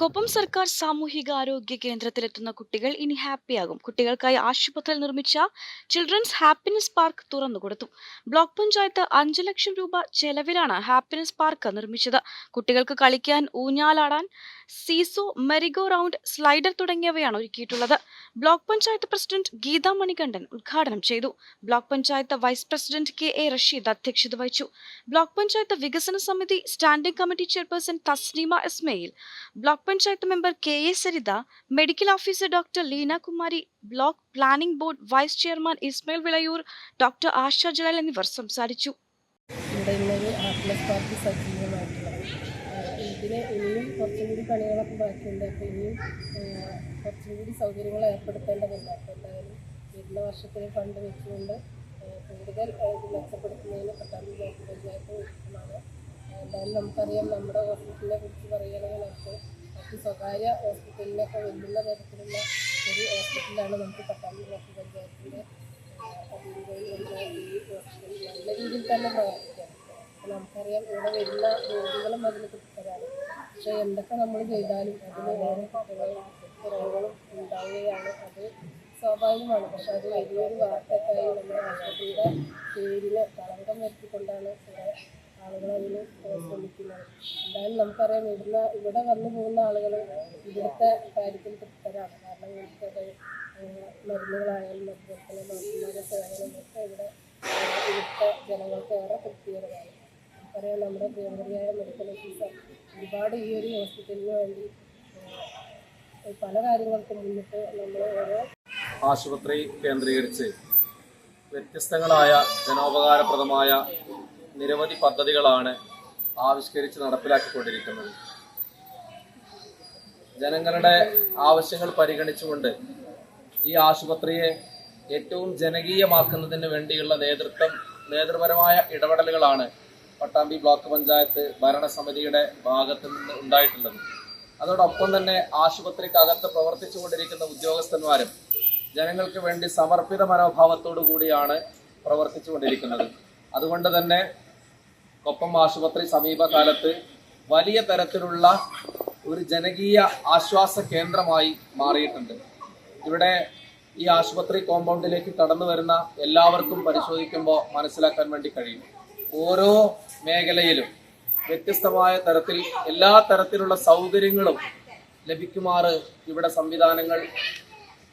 കൊപ്പം സർക്കാർ സാമൂഹിക ആരോഗ്യ കേന്ദ്രത്തിലെത്തുന്ന കുട്ടികൾ ഇനി ഹാപ്പിയാകും കുട്ടികൾക്കായി ആശുപത്രിയിൽ നിർമ്മിച്ച ചിൽഡ്രൻസ് ഹാപ്പിനെസ് പാർക്ക് തുറന്നുകൊടുത്തു ബ്ലോക്ക് പഞ്ചായത്ത് അഞ്ചു ലക്ഷം രൂപ ചെലവിലാണ് ഹാപ്പിനെസ് പാർക്ക് നിർമ്മിച്ചത്. കുട്ടികൾക്ക് കളിക്കാൻ ഊഞ്ഞാലാടാൻ seesaw merry go round slider തുടങ്ങിയവയാണ് ഒരുക്കിയിട്ടുള്ളത്. ബ്ലോക്ക് പഞ്ചായത്ത് പ്രസിഡന്റ് ഗീതാ മണികണ്ഠൻ ഉദ്ഘാടനം ചെയ്തു. Block panchayat vice president K A Rasheed അധ്യക്ഷത വഹിച്ചു. ബ്ലോക്ക് പഞ്ചായത്ത് വികസന സമിതി standing committee chairperson Thasneema Ismail block panchayat member K A Saritha medical officer doctor Leena Kumari block planning board vice chairman Ismail Vilayur doctor Asha Jalal എന്നിവർ സംസാരിച്ചു. ഇതിന് ഇനിയും കുറച്ചും കൂടി പണികളൊക്കെ ബാക്കിയുണ്ട്. അപ്പോൾ ഇനിയും കുറച്ചും കൂടി സൗകര്യങ്ങൾ ഏർപ്പെടുത്തേണ്ടതുണ്ട്. അപ്പോൾ എന്തായാലും വരുന്ന വർഷത്തിന് ഫണ്ട് വെച്ചുകൊണ്ട് കൂടുതൽ ഇത് മെച്ചപ്പെടുത്തുന്നതിന് പട്ടാമ്പി ബ്ലോക്ക് പഞ്ചായത്ത് ഒരുക്കമാണ് എന്തായാലും നമുക്കറിയാം നമ്മുടെ ഹോസ്പിറ്റലിനെ കുറിച്ച് പറയുകയാണെങ്കിൽ നമുക്ക് സ്വകാര്യ ഹോസ്പിറ്റലിനൊക്കെ വലിയ തരത്തിലുള്ള ഒരു ഹോസ്പിറ്റലാണ് നമുക്ക് പട്ടാമ്പി ബ്ലോക്ക് പഞ്ചായത്തിന്റെ നല്ല രീതിയിൽ തന്നെ പ്രവർത്തിക്കാം. നമുക്കറിയാം ഇവിടെ വരുന്ന രോഗികളും അതിന് തൃപ്തരാണ്. പക്ഷേ എന്തൊക്കെ നമ്മൾ ചെയ്താലും അതിന് വേറെ കുറവുകളും ഉണ്ടാവുകയാണ്. അത് സ്വാഭാവികമാണ്. പക്ഷെ അത് വലിയൊരു വാർത്തക്കായി നമ്മുടെ ആശുപത്രിയുടെ പേരിന് കളങ്കം വരുത്തിക്കൊണ്ടാണ് ഇവിടെ ശ്രമിക്കുന്നത് എന്തായാലും നമുക്കറിയാം ഇവിടുന്ന് ഇവിടെ വന്നു പോകുന്ന ആളുകൾ ഇവിടുത്തെ കാര്യത്തിൽ തൃപ്തരാണ്. കാരണം ഇവിടുത്തെ മരുന്നുകളായാലും അതുപോലെ ഡോക്ടർമാരുടെ ഒക്കെ ഇവിടെ ഇവിടുത്തെ ജനങ്ങൾക്ക് ഏറെ തൃപ്തികരമാണ്. നമുക്കറിയാം നമ്മുടെ പ്രിയങ്കരിയായ മെഡിക്കൽ ഓഫീസർ ഒരുപാട് ഈ ഒരു ഹോസ്പിറ്റലിന് വേണ്ടി പല കാര്യങ്ങൾക്കും മുന്നിട്ട് നമ്മൾ ഓരോ ആശുപത്രി കേന്ദ്രീകരിച്ച് വ്യത്യസ്തങ്ങളായ ജനോപകാരപ്രദമായ നിരവധി പദ്ധതികളാണ് ആവിഷ്കരിച്ച് നടപ്പിലാക്കിക്കൊണ്ടിരിക്കുന്നത്. ജനങ്ങളുടെ ആവശ്യങ്ങൾ പരിഗണിച്ചുകൊണ്ട് ഈ ആശുപത്രിയെ ഏറ്റവും ജനകീയമാക്കുന്നതിന് വേണ്ടിയുള്ള നേതൃത്വം നേതൃപരമായ ഇടപെടലുകളാണ് പട്ടാമ്പി ബ്ലോക്ക് പഞ്ചായത്ത് ഭരണസമിതിയുടെ ഭാഗത്തു നിന്ന് ഉണ്ടായിട്ടുള്ളത്. അതോടൊപ്പം തന്നെ ആശുപത്രിക്കകത്ത് പ്രവർത്തിച്ചു കൊണ്ടിരിക്കുന്ന ഉദ്യോഗസ്ഥന്മാരും ജനങ്ങൾക്ക് വേണ്ടി സമർപ്പിത മനോഭാവത്തോടു കൂടിയാണ് പ്രവർത്തിച്ചു കൊണ്ടിരിക്കുന്നത് അതുകൊണ്ട് തന്നെ കൊപ്പം ആശുപത്രി സമീപകാലത്ത് വലിയ തരത്തിലുള്ള ഒരു ജനകീയ ആശ്വാസ കേന്ദ്രമായി മാറിയിട്ടുണ്ട്. ഇവിടെ ഈ ആശുപത്രി കോമ്പൗണ്ടിലേക്ക് കടന്നു വരുന്ന എല്ലാവർക്കും പരിശോധിക്കുമ്പോൾ മനസ്സിലാക്കാൻ വേണ്ടി കഴിയും. ഓരോ മേഖലയിലും വ്യത്യസ്തമായ തരത്തിൽ എല്ലാ തരത്തിലുള്ള സൗകര്യങ്ങളും ലഭിക്കുമാറ് ഇവിടെ സംവിധാനങ്ങൾ